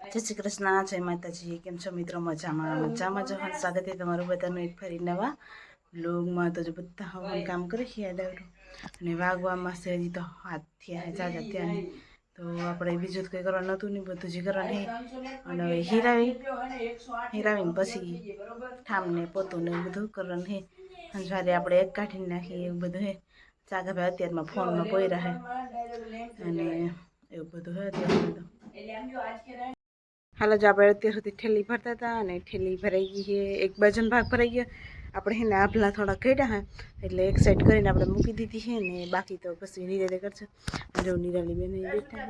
જય શ્રી કૃષ્ણ, જય માતાજી. કેમ છો મિત્રો? મજામાં? મજામાં જવાનું સ્વાગત તમારું બધાનું એક ફરી નવા બ્લોગમાં તો જો બધા હવાનું કામ કરી રહ્યા દાવરું અને વાગવામાં છે હજી તો હાથ થયા જાજા ત્યાં તો આપણે બીજું તો કંઈ કરવાનું નહોતું નહીં બધું જ કરવાનું અને હવે હીરાવી હીરાવીને પછી ઠામને પોતું ને બધું કરવાનું હે સંસારે આપણે એક કાઢીને નાખીએ એવું બધું હે ચાગા ભાઈ અત્યારમાં ફોનમાં પોઈ રહે અને એવું બધું હે અત્યારે બધું હાલો જ આપણે અત્યાર સુધી ઠેલી ભરતા હતા અને ઠેલી ભરાઈ ગઈ છે. એક બજન ભાગ ભરાઈ ગયો. આપણે એને આભલા થોડા કાઢ્યા હે, એટલે એક સાઈડ કરીને આપણે મૂકી દીધી છે ને બાકી તો પછી નિરાલે કરશે. જો નિરાલી બેન બેઠા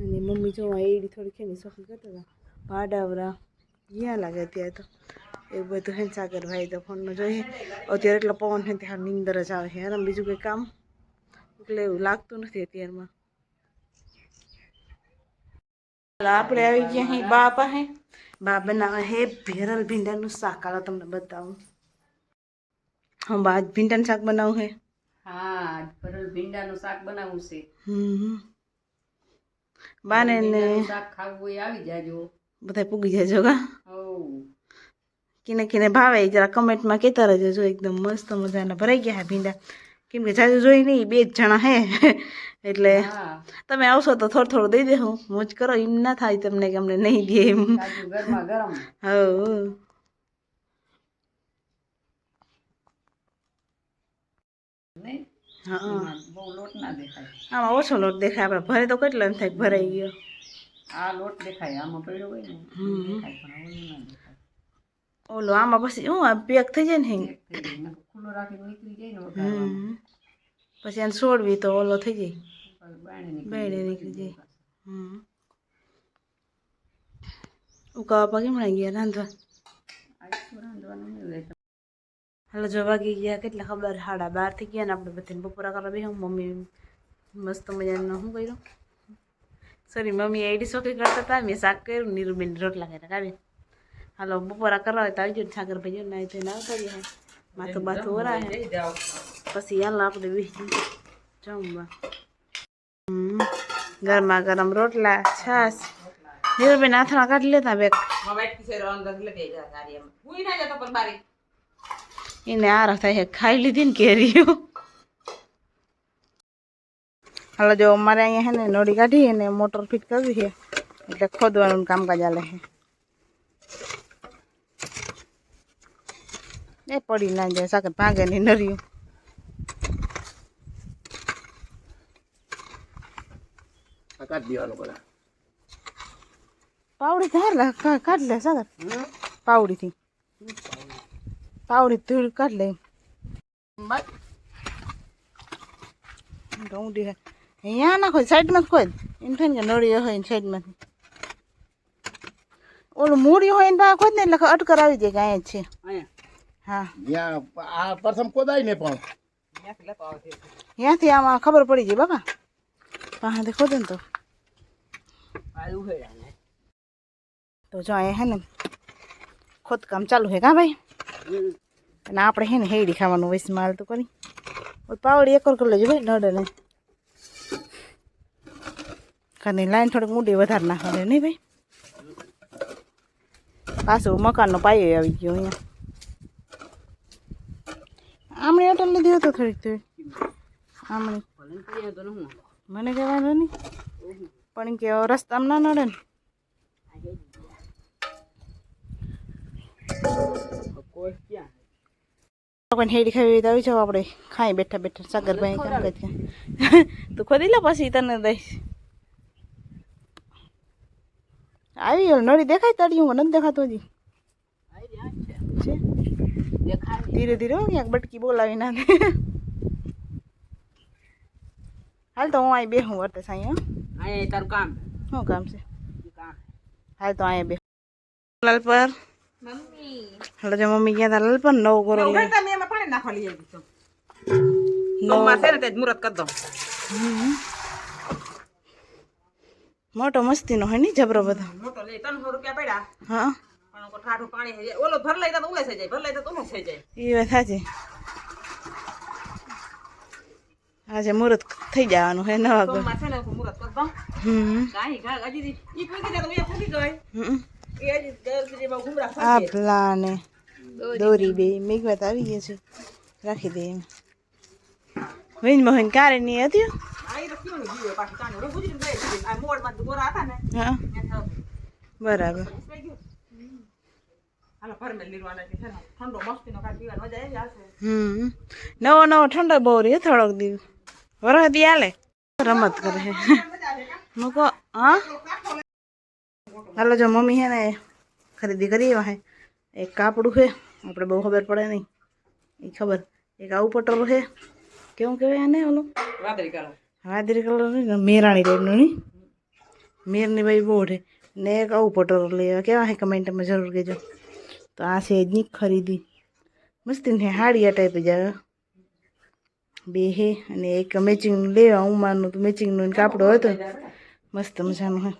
અને મમ્મી જો એડી થોડી ખેની શોખી કરતા હતા. પાડાવરા જ્યાં લાગે અત્યારે તો. એવું બધું હે સાગરભાઈ તો ફોનમાં જોઈએ. અત્યારે એટલો પવન હે ત્યાં નીંદર જ આવે છે. આરામ બીજું કંઈ કામ? એટલે એવું લાગતું નથી અત્યારમાં હાલો આપણે આવી ગયા અહીં બા પાસે. બા બનાવે હે ભેરલ ભીંડાનું શાક. આલો તમને બતાવું. હા બા આજ ભીંડાનું શાક બનાવું હે? હા ભેરલ ભીંડાનું શાક બનાવવું છે. હમ બાને ને શાક ખાવું હોય આવી જાજો. બધા પૂગી જાજો હઉ કિને કિને ભાવે જરા કમેન્ટમાં કહેતા રહેજો એકદમ મસ્ત મજાના ભરાઈ ગયા હે ભીંડા. કેમ કે જાજુ જોઈ નહીં બે જ જણા હે. એટલે તમે આવશો તો થોડું થોડું દઈ દેવું મોજ કરો એમ ના થાય તમને કે અમને નહીં દે એમ. હવ આમાં ઓછો લોટ દેખાય આપણે ભરે તો કેટલો એમ થાય ભરાઈ ગયો. આ લોટ દેખાય આમાં પડ્યો હોય ને એ હમ. દેખાય પણ ઓલું આમાં પછી હું પેક થઈ જાય ને હિંગ ખુલ્લો રાખીને નીકળી જાય ને હમ પછી એને છોડવી તો ઓલો થઈ જાય બેડે નીકળી જાય. હમ ઉકાવા પાકી મળી ગયા રાંધવા હાલો જો વાગી ગયા કેટલા ખબર સાડા બાર થઈ ગયા ને આપણે બધાને બપોરા કરવા બેહું મમ્મી મસ્ત મજાનું શું કર્યું સોરી મમ્મી એડી છોકરી કરતા હતા મેં શાક કર્યું નીરુબેન રોટલા કર્યા કાઢી હાલો બપોરા કરવા હોય તો આવી જાય સાગર ભાઈ ના થઈને આવતા રહ્યા માથું બાથું ઓરા હે. પછી હાલ આપણે બેસી જમવા ગરમા ગરમ રોટલા છાશ નીરુબેન હાથમાં કાઢી લેતા બેગ એને આરો થાય ખાઈ લીધી ને કેરીઓ હાલો જો અમારે અહીંયા છે ને નોડી કાઢી અને મોટર ફિટ કરવી છે એટલે ખોદવાનું કામકાજ ચાલે છે એ પડી ના જાય સાકર ભાગે ની નર્યું. પાવડી ધાર લે કાઢ લે સાગર પાવડીથી. પાવડી ધૂળ કાઢ લે. હે. અહીંયા નાખો સાઈડમાં ખોદ એમ થાય ને કે નળીઓ હોય ને સાઈડમાંથી ઓલું મૂડી હોય ને બા ખોદ ને એટલે અટકર આવી જાય કે અહીંયા છે. અહીંયા. હા. આ પ્રથમ કોદાય ને પણ. ત્યાંથી આમાં ખબર પડી જાય બાપા. પાસેથી ખોદે ને તો. આ ઉઘેડા ને. તો જો અહીંયા હે ને ખોદકામ ચાલુ છે કા ભાઈ? અને આપણે હે ને હેડી ખાવાનું વૈસ માલ તો કરી. પાવડી એકર કરી લેજો ભાઈ નડે નહીં. કારણ લાઈન થોડીક ઊંડી વધારે નાખવાની નહીં ભાઈ? પાછું મકાનનો પાયો આવી ગયો અહીંયા. હતો થોડીક તો આમણી ભલે ને પીએ તો ન હું. મને કહેવાનું નહીં. પણ કે રસ્તામાં ના નડે ને. કોઈ લોકોને હેડી ખાવી હોય તો આવી જાવ આપણે. ખાઈ બેઠા બેઠા સાગરભાઈ કામ કરી તું ખોદી લે પછી તને દઈશ. આવી નળી દેખાય તળિયું નથી દેખાતું હજી. છે. ને. ધીરે ધીરે ક્યાંક બટકી બોલાવી નાખે. હાલ તો હું અહીં બેહું વર્તે અહીંયા તારું કામ. શું કામ છે? હાલ તો અહીંયા બે લાલ પર. હાલો જો મમ્મી ગયા હતા લાલ પર નવ ગોરો લઈ નવ. મોટો મસ્તીનો હોય ને જબરો બધો. મોટો લે ત્રણસો રૂપિયા પડ્યા. હા. પણ પાણી ઓલો ભર લઈ તો ઉલે થઈ જાય. ભર લઈ તો ઉલે થઈ જાય. એ વાત સાચી આજે મુહૂર્ત થઈ જવાનું હે નવા સોમવાર છે ને મુહૂર્ત કરતો. હમ. કાઈ ઘા દી- ઈ પૂગી જાય તો એ ગઈ હમ. એ હજી દર સુધી ઘુમરા આ પ્લાને દોરી. બે મેઘવાત આવી ગઈ છે. રાખી દે એમ. વૈન મોહન કારે ની હતી? આઈ તો કેવું જીવે પાછી તાને. રોજ ગુજરી. આ મોડમાં ગોરા હતા ને. હા. બરાબર. નવો નવો ઠંડો બહુ રહ્યો થોડોક દી વરહદી હાલે રમત કરે. છે મૂકો હા? હાલો જો મમ્મી હે ને ખરીદી કરી એવા હે એક કાપડું છે આપણે બહુ ખબર પડે નહીં. એ ખબર. એક આવું પટોળું છે. કેવું કહેવાય આને ઓલું? વાદળી colour. વાદળી કલર નહીં મેરાણી ટાઈપનું નહીં. મેરની ભાઈ બહુ છે. ને એક આવું પટોળું લેવા કેવા છે કમેન્ટમાં જરૂર કહેજો. તો આ છે એજની ખરીદી. મસ્તી ને હાડિયા ટાઈપ જ બે હે અને એક મેચિંગનું લેવા ઉમાનું તો મેચિંગનું કાપડું હતો. મસ્ત મજાનું હે.